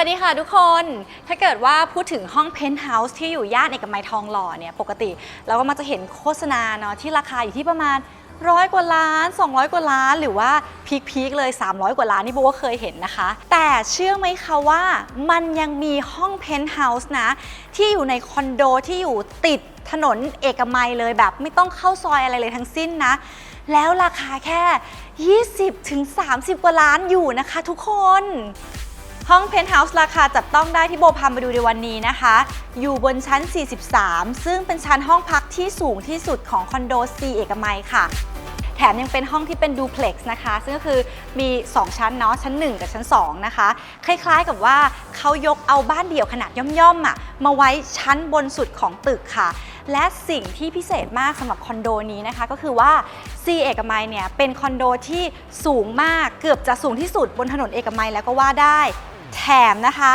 วัสดีค่ะทุกคน ถ้าเกิดว่าพูดถึงห้องเพนท์เฮาส์ที่อยู่ย่านเอกมัยทองหล่อเนี่ย ปกติเราก็มักจะเห็นโฆษณาเนาะที่ราคาอยู่ที่ประมาณร้อยกว่าล้าน 200 กว่าล้าน หรือว่าพีคๆเลย 300 กว่าล้านนี่โบว่าเคยเห็นนะคะ แต่เชื่อไหมคะว่ามันยังมีห้องเพนท์เฮาส์นะ ที่อยู่ในคอนโดที่อยู่ติดถนนเอกมัยเลยแบบไม่ต้องเข้าซอยอะไรเลยทั้งสิ้นนะ แล้วราคาแค่ 20ถึง30 กว่าล้านอยู่นะคะทุกคน ห้องเพนท์เฮาส์ราคาจับต้องได้ที่โบพามาดูในวันนี้นะคะ อยู่บนชั้น 43 ซึ่งเป็นชั้นห้องพักที่สูงที่สุดของคอนโดซีเอกมัยค่ะ แถมยังเป็นห้องที่เป็นดูเพล็กซ์นะคะ ซึ่งก็คือมี 2 ชั้นเนาะ ชั้น 1 กับชั้น 2 นะคะ คล้ายๆกับว่าเขายกเอาบ้านเดี่ยวขนาดย่อมๆอะมาไว้ชั้นบนสุดของตึกค่ะและสิ่งที่พิเศษมากสำหรับคอนโดนี้นะคะ ก็คือว่าซีเอกมัยเนี่ยเป็นคอนโดที่สูงมากเกือบจะสูงที่สุดบนถนนเอกมัยแล้วก็ว่าได้ แถมนะคะ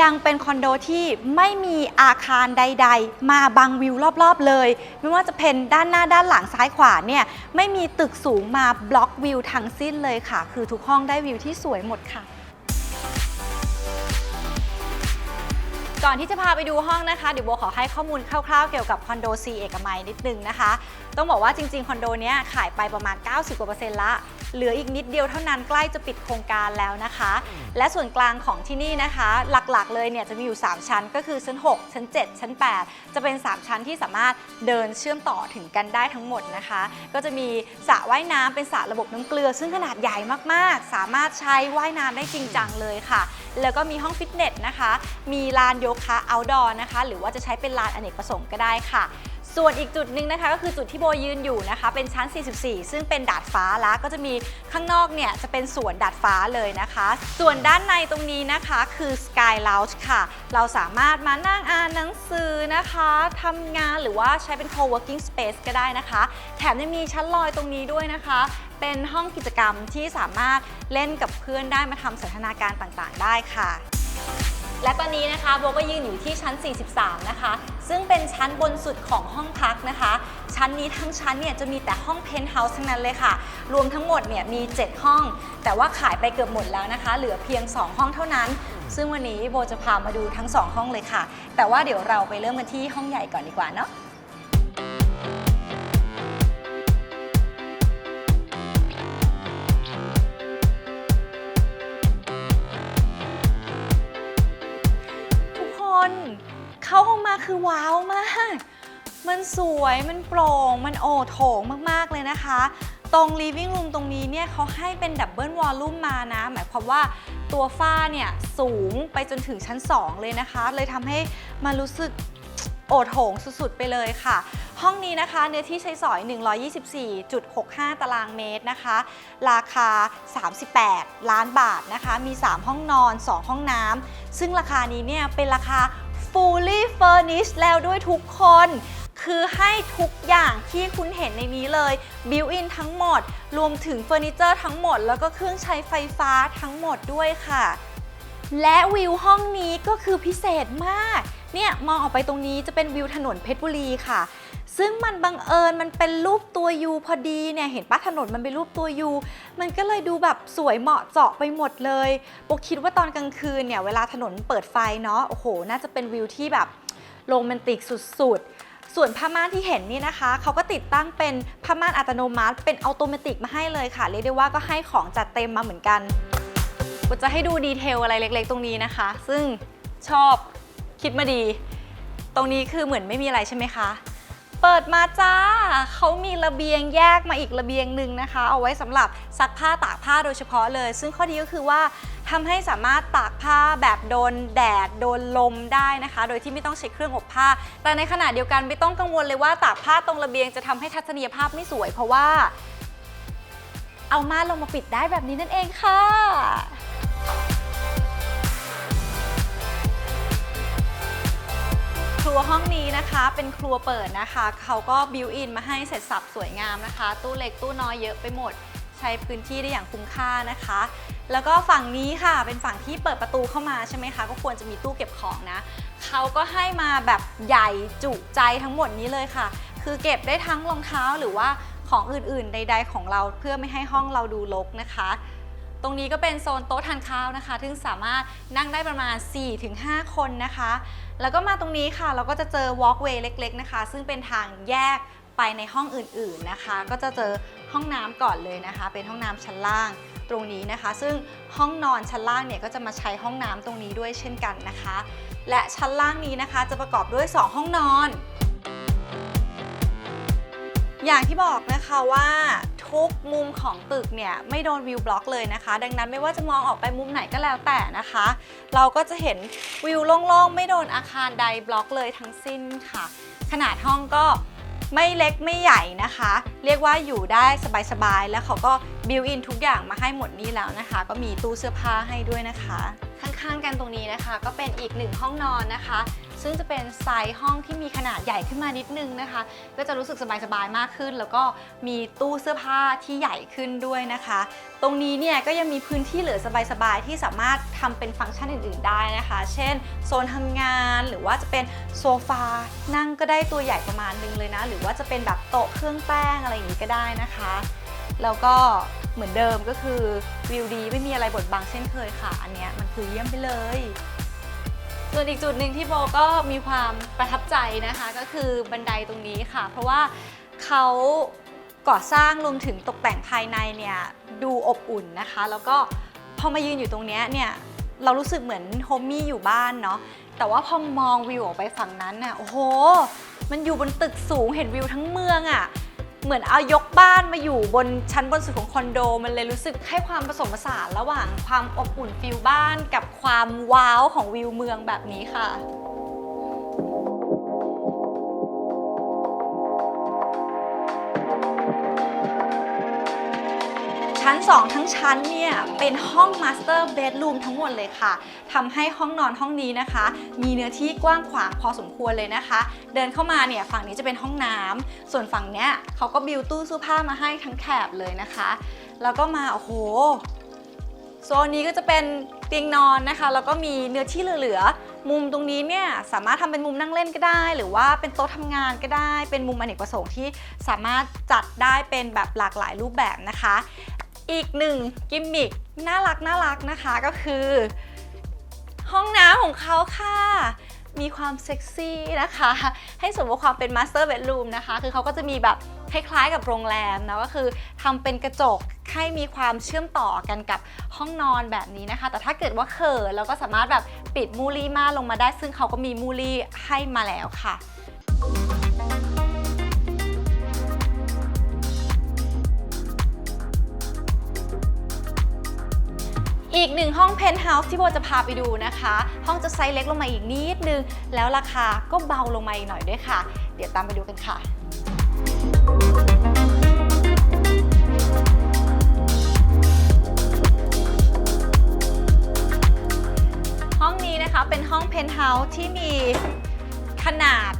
ยังเป็นคอนโดที่ไม่มีอาคารใด ๆ มาบังวิวรอบ ๆ เลย ไม่ว่าจะเป็นด้านหน้าด้านหลังซ้ายขวาเนี่ยไม่มีตึกสูงมาบล็อกวิวทั้งสิ้นเลยค่ะ คือทุกห้องได้วิวที่สวยหมดค่ะก่อนที่จะพาไปดูห้องนะคะเดี๋ยวโบขอให้ข้อมูลคร่าวๆ เกี่ยวกับคอนโดซีเอกมัยนิดนึงนะคะ ต้องบอกว่าจริงๆ คอนโดเนี้ยขายไปประมาณ 90กว่าเปอร์เซ็นต์ละ เหลืออีกนิดเดียวเท่านั้นใกล้จะปิดโครงการแล้วนะคะ และส่วนกลางของที่นี่นะคะ หลักๆ เลยเนี่ยจะมีอยู่ 3 ชั้นก็คือชั้น 6 ชั้น 7 ชั้น 8 จะเป็น 3 ชั้นที่สามารถเดินเชื่อมต่อถึงกันได้ทั้งหมดนะคะ ก็จะมีสระว่ายน้ำเป็นสระระบบน้ำเกลือ ซึ่งขนาดใหญ่มากๆ สามารถใช้ว่ายน้ำได้จริงจังเลยค่ะ แล้วก็มีห้องฟิตเนสนะคะ มีลานโยคะ outdoor นะคะ หรือว่าจะใช้เป็นลานอเนกประสงค์ก็ได้ค่ะ ส่วนอีกจุดหนึ่งนะคะก็คือจุดที่โบยืนอยู่นะคะ เป็นชั้น 44 ซึ่งเป็นดาดฟ้าแล้วก็จะมีข้างนอกเนี่ยจะเป็นสวนดาดฟ้าเลยนะคะ ส่วนด้านในตรงนี้นะคะคือ Sky Lounge ค่ะ เราสามารถมานั่งอ่านหนังสือนะคะทำงานหรือว่าใช้เป็น co-working space ก็ได้นะคะ แถมยังมีชั้นลอยตรงนี้ด้วยนะคะ เป็นห้องกิจกรรมที่สามารถเล่นกับเพื่อนได้มาทำสันทนาการต่างๆ ได้ค่ะ และตอนนี้นะคะโบก็ยืนอยู่ที่ชั้น 43 นะคะ ซึ่งเป็นชั้นบนสุดของห้องพักนะคะ ชั้นนี้ทั้งชั้นเนี่ยจะมีแต่ห้องเพนท์เฮาส์ทั้งนั้นเลยค่ะ รวมทั้งหมดเนี่ยมี 7 ห้อง แต่ว่าขายไปเกือบหมดแล้วนะคะ เหลือเพียง 2 ห้องเท่านั้น ซึ่งวันนี้โบจะพามาดูทั้ง 2 ห้องเลยค่ะ แต่ว่าเดี๋ยวเราไปเริ่มกันที่ห้องใหญ่ก่อนดีกว่าเนาะ เข้าห้องมาคือว้าวมาก มันสวย มันโปร่ง มันโอโถงมากๆเลยนะคะ ตรง living room ตรงนี้เนี่ยเขาให้เป็นดับเบิลวอลลุ่มมานะ หมายความว่าตัวฝ้าเนี่ยสูงไปจนถึงชั้น 2 เลยนะคะ เลยทำให้มันรู้สึกโอโถงสุดๆ ไปเลยค่ะ ห้องนี้นะคะเนื้อที่ใช้สอย 124.65 ตารางเมตรนะคะ ราคา 38 ล้านบาทนะคะ มี 3 ห้องนอน 2 ห้องน้ำซึ่งราคานี้เนี่ยเป็นราคา fully furnished แล้วด้วยทุกคน คือให้ทุกอย่างที่คุณเห็นในนี้เลย built in ทั้งหมด รวมถึงเฟอร์นิเจอร์ทั้งหมด แล้วก็เครื่องใช้ไฟฟ้าทั้งหมดด้วยค่ะ และวิวห้องนี้ก็คือพิเศษมาก เนี่ยมองออกไปตรงนี้จะเป็นวิวถนนเพชรบุรีค่ะ ซึ่งมันบังเอิญมันเป็นรูปตัวยูพอดีเนี่ยเห็นปะถนนมันเป็นรูปตัวยูมันก็เลยดูแบบสวยเหมาะเจาะไปหมดเลยโบคิดว่าตอนกลางคืนเนี่ยเวลาถนนเปิดไฟเนาะโอ้โห น่าจะเป็นวิวที่แบบโรแมนติกสุดๆ ส่วนผ้าม่านที่เห็นนี่นะคะ เขาก็ติดตั้งเป็นผ้าม่านอัตโนมัติ เป็นอัตโนมัติมาให้เลยค่ะ เรียกได้ว่าก็ให้ของจัดเต็มมาเหมือนกันก็จะให้ดูดีเทลอะไรเล็กๆ ตรงนี้นะคะ ซึ่งชอบคิดมาดี ตรงนี้คือเหมือนไม่มีอะไรใช่ไหมคะ เปิดมาจ้า เขามีระเบียงแยกมาอีกระเบียงหนึ่งนะคะ เอาไว้สำหรับซักผ้าตากผ้าโดยเฉพาะเลย ซึ่งข้อดีก็คือว่าทำให้สามารถตากผ้าแบบโดนแดดโดนลมได้นะคะ โดยที่ไม่ต้องใช้เครื่องอบผ้า แต่ในขณะเดียวกันไม่ต้องกังวลเลยว่าตากผ้าตรงระเบียงจะทำให้ทัศนียภาพไม่สวย เพราะว่า เอาม่านลงมาปิดได้แบบนี้นั่นเองค่ะ รัวห้องนี้นะคะเป็นครัวเปิดนะคะ เขาก็บิวอินมาให้เสร็จสับสวยงามนะคะ ตู้เล็กตู้น้อยเยอะไปหมด ใช้พื้นที่ได้อย่างคุ้มค่านะคะ แล้วก็ฝั่งนี้ค่ะเป็นฝั่งที่เปิดประตูเข้ามาใช่ไหมคะ ก็ควรจะมีตู้เก็บของนะ เขาก็ให้มาแบบใหญ่จุใจทั้งหมดนี้เลยค่ะ คือเก็บได้ทั้งรองเท้าหรือว่าของอื่นๆ ใด ๆ ของเราเพื่อไม่ให้ห้องเราดูรกนะคะ ตรงนี้ก็เป็นโซนโต๊ะทานข้าวนะคะซึ่งสามารถนั่งได้ประมาณ 4-5 คนนะคะ แล้วก็มาตรงนี้ค่ะ เราก็จะเจอ walkway เล็กๆนะคะ ซึ่งเป็นทางแยกไปในห้องอื่นๆนะคะ ก็จะเจอห้องน้ำก่อนเลยนะคะ เป็นห้องน้ำชั้นล่างตรงนี้นะคะ ซึ่งห้องนอนชั้นล่างเนี่ยก็จะมาใช้ห้องน้ำตรงนี้ด้วยเช่นกันนะคะ และชั้นล่างนี้นะคะจะประกอบด้วย 2 ห้องนอน อย่างที่บอกนะคะว่าทุกมุมของตึกเนี่ยไม่โดนวิวบล็อกเลยนะคะ ดังนั้นไม่ว่าจะมองออกไปมุมไหนก็แล้วแต่นะคะ เราก็จะเห็นวิวโล่งๆ ไม่โดนอาคารใดบล็อกเลยทั้งสิ้นค่ะ ขนาดห้องก็ไม่เล็กไม่ใหญ่นะคะ เรียกว่าอยู่ได้สบายๆ แล้วเขาก็บิวอินทุกอย่างมาให้หมดนี่แล้วนะคะ ก็มีตู้เสื้อผ้าให้ด้วยนะคะ ข้างๆกันตรงนี้นะคะ ก็เป็นอีกหนึ่งห้องนอนนะคะ ซึ่งจะเป็นไซส์ห้องที่มีขนาดใหญ่ขึ้นมานิดนึงนะคะ ก็จะรู้สึกสบายๆมากขึ้น แล้วก็มีตู้เสื้อผ้าที่ใหญ่ขึ้นด้วยนะคะ ตรงนี้เนี่ยก็ยังมีพื้นที่เหลือสบายๆที่สามารถทำเป็นฟังก์ชันอื่น ๆ ได้นะคะ เช่น โซนทำงานหรือว่าจะเป็นโซฟานั่งก็ได้ตัวใหญ่ประมาณนึงเลยนะ หรือว่าจะเป็นแบบโต๊ะเครื่องแป้งอะไรอย่างนี้ก็ได้นะคะ แล้วก็เหมือนเดิมก็คือวิวดีไม่มีอะไรบดบังเช่นเคยค่ะ อันเนี้ยมันคือเยี่ยมไปเลย ส่วนอีกจุดหนึ่งที่โบก็มีความประทับใจนะคะ ก็คือบันไดตรงนี้ค่ะ เพราะว่าเขาก่อสร้างรวมถึงตกแต่งภายในเนี่ยดูอบอุ่นนะคะ แล้วก็พอมายืนอยู่ตรงเนี้ยเนี่ยเรารู้สึกเหมือนโฮมมี่อยู่บ้านเนาะแต่ว่าพอมองวิวออกไปฝั่งนั้นน่ะโอ้โห มันอยู่บนตึกสูงเห็นวิวทั้งเมืองอะ่ะ เหมือนเอายกบ้านมาอยู่บนชั้นบนสุดของคอนโด มันเลยรู้สึกให้ความผสมผสานระหว่างความอบอุ่นฟิลบ้านกับความว้าวของวิวเมืองแบบนี้ค่ะ ชั้น 2 ทั้งชั้นเนี่ยเป็นห้องมาสเตอร์เบดรูมทั้งหมดเลยค่ะทำให้ห้องนอนห้องนี้นะคะ มีเนื้อที่กว้างขวางพอสมควรเลยนะคะ เดินเข้ามาเนี่ยฝั่งนี้จะเป็นห้องน้ำส่วนฝั่งเนี้ยเขาก็บิวตู้เสื้อผ้ามาให้ทั้งแถบเลยนะคะ แล้วก็มาโอ้โหโซนนี้ก็จะเป็นเตียงนอนนะคะ แล้วก็มีเนื้อที่เหลือๆ มุมตรงนี้เนี่ยสามารถทำเป็นมุมนั่งเล่นก็ได้ หรือว่าเป็นโต๊ะทำงานก็ได้ เป็นมุมอเนกประสงค์ที่สามารถจัดได้เป็นแบบหลากหลายรูปแบบนะคะ อีกหนึ่งกิมมิคน่ารักน่ารักนะคะก็คือ ห้องน้ำของเขาค่ะ มีความเซ็กซี่นะคะ ให้สมกับความเป็นมาสเตอร์เบดรูมนะคะ คือเขาก็จะมีแบบคล้ายๆกับโรงแรมนะก็คือทำเป็นกระจกให้มีความเชื่อมต่อกันกับห้องนอนแบบนี้นะคะ แต่ถ้าเกิดว่าเขินเราก็สามารถแบบปิดมูลี่ม่านลงมาได้ ซึ่งเขาก็มีมูลี่ให้มาแล้วค่ะ อีกหนึ่งห้องเพนท์เฮาส์ที่โบจะพาไปดูนะคะ ห้องจะไซส์เล็กลงมาอีกนิดนึง แล้วราคาก็เบาลงมาอีกหน่อยด้วยค่ะ เดี๋ยวตามไปดูกันค่ะห้องนี้นะคะเป็นห้องเพนท์เฮาส์ที่มีขนาด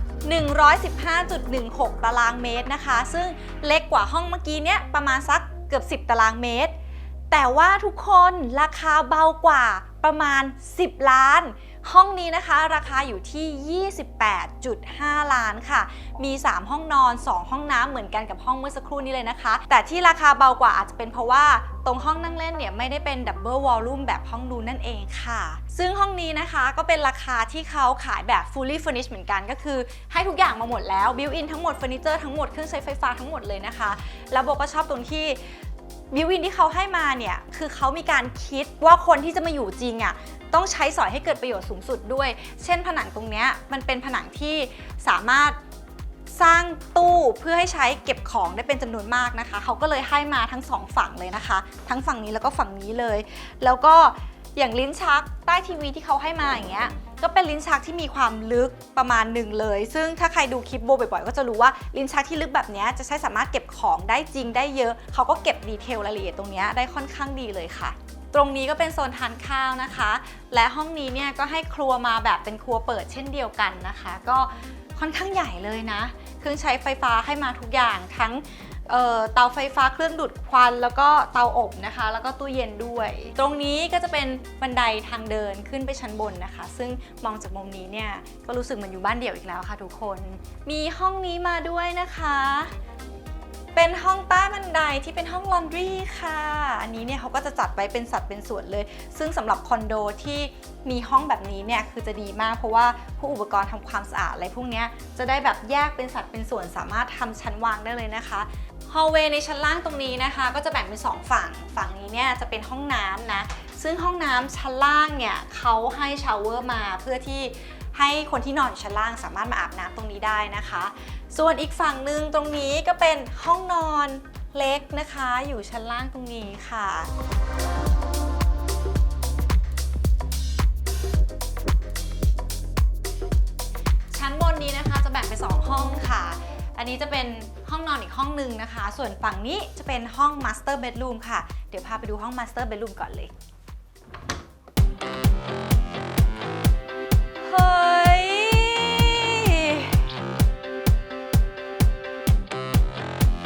115.16 ตารางเมตรนะคะ ซึ่งเล็กกว่าห้องเมื่อกี้เนี้ยประมาณสักเกือบ 10 ตารางเมตร แต่ว่าทุกคนราคาเบากว่าประมาณ 10 ล้าน ห้องนี้นะคะราคาอยู่ที่ 28.5 ล้านค่ะ มี 3 ห้องนอน 2 ห้องน้ำเหมือนกันกับห้องเมื่อสักครู่นี้เลยนะคะ แต่ที่ราคาเบากว่าอาจจะเป็นเพราะว่าตรงห้องนั่งเล่นเนี่ยไม่ได้เป็นดับเบิลวอลลุ่มแบบห้องนูนนั่นเองค่ะ ซึ่งห้องนี้นะคะก็เป็นราคาที่เขาขายแบบ fully furnished เหมือนกันก็คือ ให้ทุกอย่างมาหมดแล้วบิวอินทั้งหมดเฟอร์นิเจอร์ทั้งหมดเครื่องใช้ไฟฟ้าทั้งหมดเลยนะคะ แล้วโบก็ชอบตรงที่ บิวอินที่เขาให้มาเนี่ยคือเขามีการคิดว่าคนที่จะมาอยู่จริงอะ่ะต้องใช้สอยให้เกิดประโยชน์สูงสุดด้วย เช่นผนังตรงเนี้ยมันเป็นผนังที่สามารถสร้างตู้เพื่อให้ใช้เก็บของได้เป็นจำนวนมากนะคะ เขาก็เลยให้มาทั้งสองฝั่งเลยนะคะ ทั้งฝั่งนี้แล้วก็ฝั่งนี้เลย แล้วก็อย่างลิ้นชักใต้ทีวีที่เขาให้มาอย่างเงี้ย ก็เป็นลิ้นชักที่มีความลึกประมาณหนึ่งเลย ซึ่งถ้าใครดูคลิปโบบ่อยๆ ก็จะรู้ว่าลิ้นชักที่ลึกแบบนี้จะใช้สามารถเก็บของได้จริงได้เยอะ เขาก็เก็บดีเทลรายละเอียดตรงนี้ได้ค่อนข้างดีเลยค่ะตรงนี้ก็เป็นโซนทานข้าวนะคะ และห้องนี้เนี่ยก็ให้ครัวมาแบบเป็นครัวเปิดเช่นเดียวกันนะคะ ก็ค่อนข้างใหญ่เลยนะ เครื่องใช้ไฟฟ้าให้มาทุกอย่างทั้ง เตาไฟฟ้าเครื่องดูดควัน แล้วก็เตาอบนะคะ แล้วก็ตู้เย็นด้วย ตรงนี้ก็จะเป็นบันไดทางเดินขึ้นไปชั้นบนนะคะ ซึ่งมองจากมุมนี้เนี่ยก็รู้สึกเหมือนอยู่บ้านเดี่ยวอีกแล้วค่ะทุกคน มีห้องนี้มาด้วยนะคะ เป็นห้องใต้บันไดที่เป็นห้องลอนดรีค่ะ อันนี้เนี่ยเขาก็จะจัดไว้เป็นสัดเป็นส่วนเลย ซึ่งสำหรับคอนโดที่มีห้องแบบนี้เนี่ยคือจะดีมากเพราะว่าผู้อุปกรณ์ทำความสะอาดอะไรพวกนี้จะได้แบบแยกเป็นสัดเป็นส่วนสามารถทำชั้นวางได้เลยนะคะ ฮอลเวย์ในชั้นล่างตรงนี้นะคะ ก็จะแบ่งเป็น 2 ฝั่ง ฝั่งนี้เนี่ยจะเป็นห้องน้ำนะ ซึ่งห้องน้ำชั้นล่างเนี่ยเขาให้ชาวเวอร์มาเพื่อที่ให้คนที่นอนอยู่ชั้นล่างสามารถมาอาบน้ำตรงนี้ได้นะคะ ส่วนอีกฝั่งหนึ่งตรงนี้ก็เป็นห้องนอนเล็กนะคะ อยู่ชั้นล่างตรงนี้ค่ะชั้นบนนี้นะคะจะแบ่งเป็น2ห้องค่ะ อันนี้จะเป็น ห้องนอนอีกห้องหนึ่งนะคะ ส่วนฝั่งนี้จะเป็นห้อง Master Bedroom ค่ะ เดี๋ยวพาไปดูห้อง Master Bedroom ก่อนเลย เฮ้ย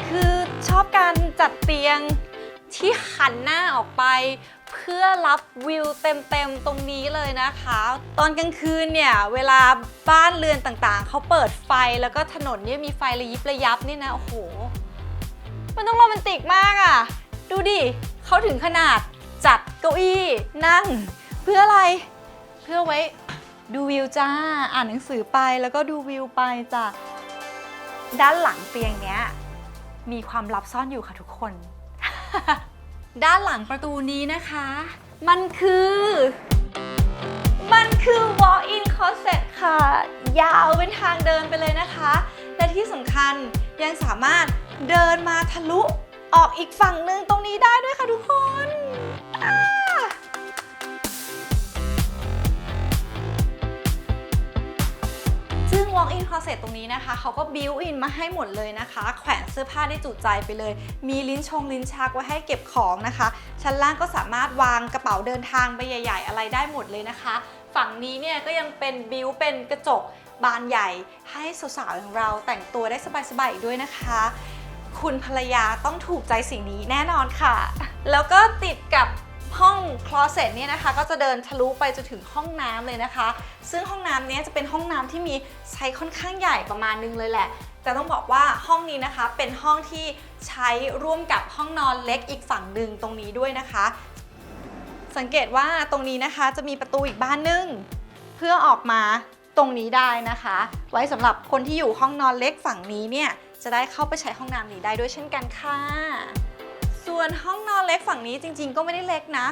คือชอบการจัดเตียงที่หันหน้าออกไป พื่อรับวิวเต็มๆตรงนี้เลยนะคะ ตอนกลางคืนเนี่ย เวลาบ้านเรือนต่างๆ เขาเปิดไฟแล้วก็ถนนเนี่ยมีไฟระยิบระยับนี่นะ โอ้โห มันต้องโรแมนติกมากอะ่ะ ดูดิเขาถึงขนาดจัดเก้าอี้นั่ง เพื่ออะไร เพื่อไว้ดูวิวจ้า อ่านหนังสือไปแล้วก็ดูวิวไปจ้ะด้านหลังเตียงเนี้ยมีความลับซ่อนอยู่ค่ะทุกคน ด้านหลังประตูนี้นะคะ มันคือ มันคือ walk-in closet ค่ะ ยาวเป็นทางเดินไปเลยนะคะ และที่สำคัญยังสามารถเดินมาทะลุออกอีกฝั่งหนึ่งตรงนี้ได้ด้วยค่ะทุกคน ซึ่ง walk-in closet ตรงนี้นะคะเขาก็ built in มาให้หมดเลยนะคะ แขวนเสื้อผ้าได้จุใจไปเลย มีลิ้นชงลิ้นชักไว้ให้เก็บของนะคะ ชั้นล่างก็สามารถวางกระเป๋าเดินทางไปใหญ่ ๆ อะไรได้หมดเลยนะคะ ฝั่งนี้เนี่ยก็ยังเป็นบิวเป็นกระจกบานใหญ่ ให้สาวๆอย่างเราแต่งตัวได้สบายๆอีกด้วยนะคะคุณภรรยาต้องถูกใจสิ่งนี้แน่นอนค่ะ แล้วก็ติดกับ ห้องคลอเซ็ตเนี่ยนะคะก็จะเดินทะลุไปจนถึงห้องน้ำเลยนะคะ ซึ่งห้องน้ำเนี้ยจะเป็นห้องน้ำที่มีไซส์ค่อนข้างใหญ่ประมาณนึงเลยแหละ แต่ต้องบอกว่าห้องนี้นะคะเป็นห้องที่ใช้ร่วมกับห้องนอนเล็กอีกฝั่งหนึ่งตรงนี้ด้วยนะคะ สังเกตว่าตรงนี้นะคะจะมีประตูอีกบ้านนึงเพื่อออกมาตรงนี้ได้นะคะ ไว้สำหรับคนที่อยู่ห้องนอนเล็กฝั่งนี้เนี่ยจะได้เข้าไปใช้ห้องน้ำนี้ได้ด้วยเช่นกันค่ะ ส่วนห้องนอนเล็กฝั่งนี้จริง ๆ ก็ไม่ได้เล็กนะ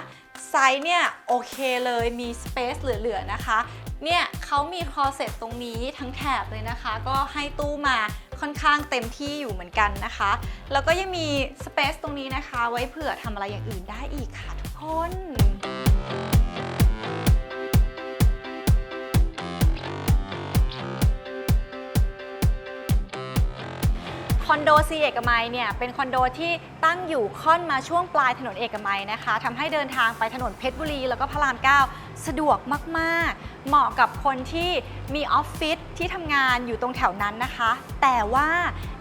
ไซส์เนี่ยโอเคเลยมีสเปซเหลือๆนะคะเนี่ยเขามีคลอเซ็ตตรงนี้ทั้งแถบเลยนะคะ ก็ให้ตู้มาค่อนข้างเต็มที่อยู่เหมือนกันนะคะ แล้วก็ยังมีสเปซตรงนี้นะคะ ไว้เผื่อทำอะไรอย่างอื่นได้อีกค่ะทุกคน อนโดซีเอกมัยเนี่ยเป็นคอนโดที่ตั้งอยู่ค่อนมาช่วงปลายถนนเอกมัยนะคะทำให้เดินทางไปถนนเพชรบุรีแล้วก็พระราม9 สะดวกมากๆ เหมาะกับคนที่มีออฟฟิศที่ทำงานอยู่ตรงแถวนั้นนะคะ แต่ว่า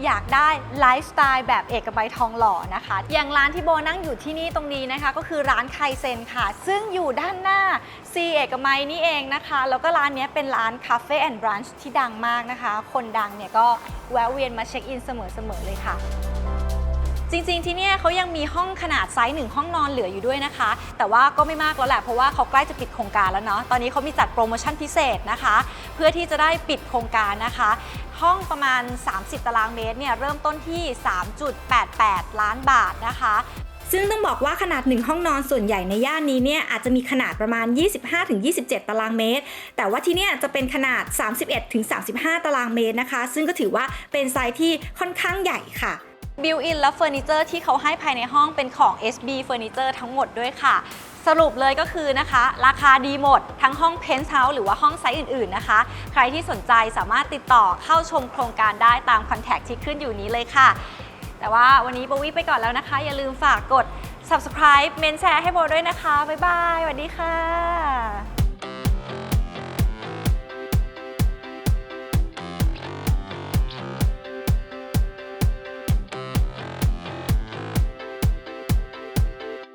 อยากได้ไลฟ์สไตล์แบบเอกมัยทองหล่อนะคะ อย่างร้านที่โบนั่งอยู่ที่นี่ตรงนี้นะคะ ก็คือร้านไคเซนค่ะ ซึ่งอยู่ด้านหน้าซีเอกมัยนี่เองนะคะ แล้วก็ร้านนี้เป็นร้านคาเฟ่แอนด์บรันช์ที่ดังมากนะคะ คนดังเนี่ยก็แวะเวียนมาเช็คอินเสมอๆเลยค่ะ จริงๆที่เนี่ยเขายังมีห้องขนาดไซส์หนึ่งห้องนอนเหลืออยู่ด้วยนะคะ แต่ว่าก็ไม่มากแล้วแหละเพราะว่าเขาใกล้จะปิดโครงการแล้วเนาะตอนนี้เขามีจัดโปรโมชั่นพิเศษนะคะ เพื่อที่จะได้ปิดโครงการนะคะ ห้องประมาณ 30 ตารางเมตรเนี่ยเริ่มต้นที่ 3.88 ล้านบาทนะคะซึ่งต้องบอกว่าขนาดหนึ่งห้องนอนส่วนใหญ่ในย่านนี้เนี่ยอาจจะมีขนาดประมาณ 25-27 ตารางเมตร แต่ว่าที่เนี่ยจะเป็นขนาด 31-35 ตารางเมตรนะคะ ซึ่งก็ถือว่าเป็นไซส์ที่ค่อนข้างใหญ่ค่ะ บิวอินและเฟอร์นิเจอร์ที่เขาให้ภายในห้องเป็นของ SB Furniture ทั้งหมดด้วยค่ะ สรุปเลยก็คือนะคะ ราคาดีหมด ทั้งห้องเพนท์เฮาส์หรือว่าห้องไซส์อื่นๆนะคะ ใครที่สนใจสามารถติดต่อเข้าชมโครงการได้ตามคอนแทคที่ขึ้นอยู่นี้เลยค่ะ แต่ว่าวันนี้โบวี่ไปก่อนแล้วนะคะ อย่าลืมฝากกด subscribe เมนแชร์ให้โบด้วยนะคะบ๊ายบายสวัสดีค่ะ